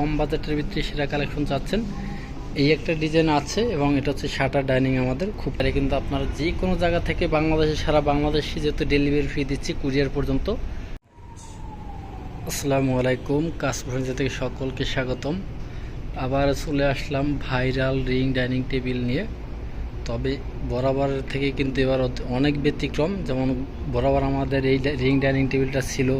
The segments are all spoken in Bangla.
কম বাজেটের ভিতরে সেরা কালেকশন চাচ্ছেন। এই একটা ডিজাইন আছে এবং এটা হচ্ছে শাটার ডাইনিং আমাদের। খুব পারে কিন্তু আপনারা যে কোনো জায়গা থেকে বাংলাদেশে, সারা বাংলাদেশে যেহেতু ডেলিভারি ফি দিচ্ছি কুরিয়ার পর্যন্ত। আসসালামু আলাইকুম কাশফুল থেকে সকলকে স্বাগতম। আবার চলে আসলাম ভাইরাল রিং ডাইনিং টেবিল নিয়ে। তবে বরাবর থেকে কিন্তু এবার অনেক ব্যতিক্রম। যেমন বরাবর আমাদের এই রিং ডাইনিং টেবিলটা ছিল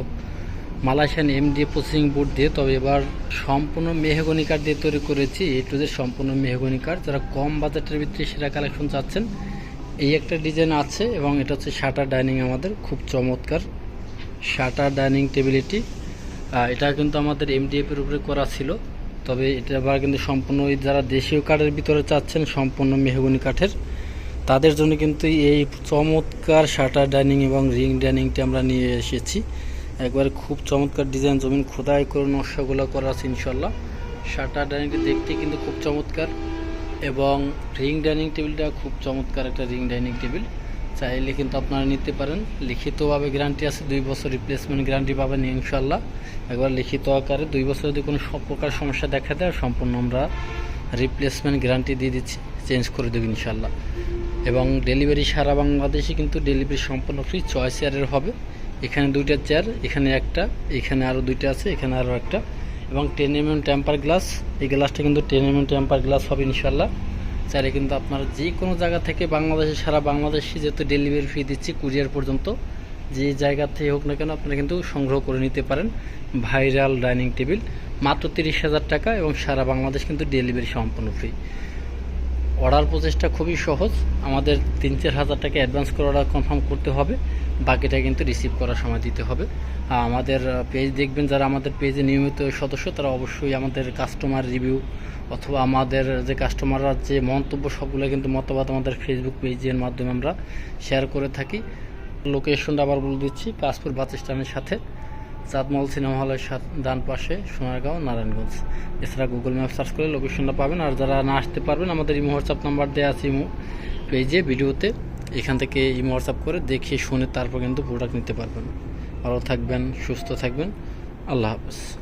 মালয়েশিয়ান এমডি প্রসেসিং বোর্ড দিয়ে, তবে এবার সম্পূর্ণ মেহগনি কাঠ দিয়ে তৈরি করেছি। এই টু জেড সম্পূর্ণ মেহগনি কাঠ। যারা কম বাজেটের ভিতরে সেরা কালেকশন চাচ্ছেন, এই একটা ডিজাইন আছে এবং এটা হচ্ছে শাটার ডাইনিং আমাদের। খুব চমৎকার শাটার ডাইনিং টেবিলিটি। এটা কিন্তু আমাদের এমডিএফ এর উপরে করা ছিল। তবে এটা আবার কিন্তু সম্পূর্ণ যারা দেশীয় কাঠের ভিতরে চাচ্ছেন, সম্পূর্ণ মেহগনি কাঠের। তাদের জন্য কিন্তু এই চমৎকার শাটার ডাইনিং এবং রিং ডাইনিংটি আমরা নিয়ে এসেছি। একবারে খুব চমৎকার ডিজাইন জমিন খোদাই করে নকশাগুলো করা আছে ইনশাল্লাহ শাটার ডাইনিংটি দেখতে কিন্তু খুব চমৎকার এবং রিং ডাইনিং টেবিলটা খুব চমৎকার একটা রিং ডাইনিং টেবিল চাইলে কিন্তু আপনারা নিতে পারেন। লিখিতভাবে গ্যারান্টি আছে, দুই বছর রিপ্লেসমেন্ট গ্যারান্টি পাবেন ইনশাল্লাহ একবার লিখিত আকারে দুই বছর যদি কোনো সব প্রকার সমস্যা দেখা দেয়, সম্পূর্ণ আমরা রিপ্লেসমেন্ট গ্যারান্টি দিয়ে দিচ্ছি চেঞ্জ করে দেবো ইনশাল্লাহ এবং ডেলিভারি সারা বাংলাদেশে কিন্তু ডেলিভারি সম্পূর্ণ ফ্রি চয়েস চেয়ারের হবে। এখানে দুইটা চেয়ার এখানে একটা, এখানে আরও দুইটা আছে, এখানে আরও একটা। এবং ten M M temper glass এই গ্লাসটা কিন্তু ten M M temper glass হবে ইনশাল্লাহ চাইলে কিন্তু আপনারা যে কোনো জায়গা থেকে বাংলাদেশে, সারা বাংলাদেশে যেহেতু ডেলিভারি ফি দিচ্ছি কুরিয়ার পর্যন্ত, যে জায়গা থেকে হোক না কেন আপনারা কিন্তু সংগ্রহ করে নিতে পারেন ভাইরাল ডাইনিং টেবিল, মাত্র তিরিশ হাজার টাকা এবং সারা বাংলাদেশ কিন্তু ডেলিভারি সম্পূর্ণ ফ্রি অর্ডার প্রসেসটা খুবই সহজ। আমাদের তিন চার হাজার টাকা অ্যাডভান্স করে অর্ডার কনফার্ম করতে হবে। বাকিটা কিন্তু রিসিভ করার সময় দিতে হবে। আমাদের পেজ দেখবেন যারা আমাদের পেজে নিয়মিত সদস্য, তারা অবশ্যই আমাদের কাস্টমার রিভিউ অথবা আমাদের যে কাস্টমাররা যে মন্তব্য, সবগুলো কিন্তু মতামত আমাদের ফেসবুক পেজের মাধ্যমে আমরা শেয়ার করে থাকি। লোকেশনটা আবার বলে দিচ্ছি কাশপুর বাস স্ট্যান্ডের সাথে। চাঁদমল সিনেমা হলের ডান পাশে সোনারগাঁও, নারায়ণগঞ্জ। এছাড়া গুগল ম্যাপ সার্চ করে লোকেশনটা পাবেন। আর যারা না আসতে পারবেন, আমাদের ইমো হোয়াটসঅ্যাপ নাম্বার দেওয়া আছে ইমো পেজে, ভিডিওতে। এখান থেকে ইমো হোয়াটসঅ্যাপ করে দেখে শুনে তারপর কিন্তু প্রোডাক্ট নিতে পারবেন। ভালো থাকবেন, সুস্থ থাকবেন। আল্লাহ হাফেজ।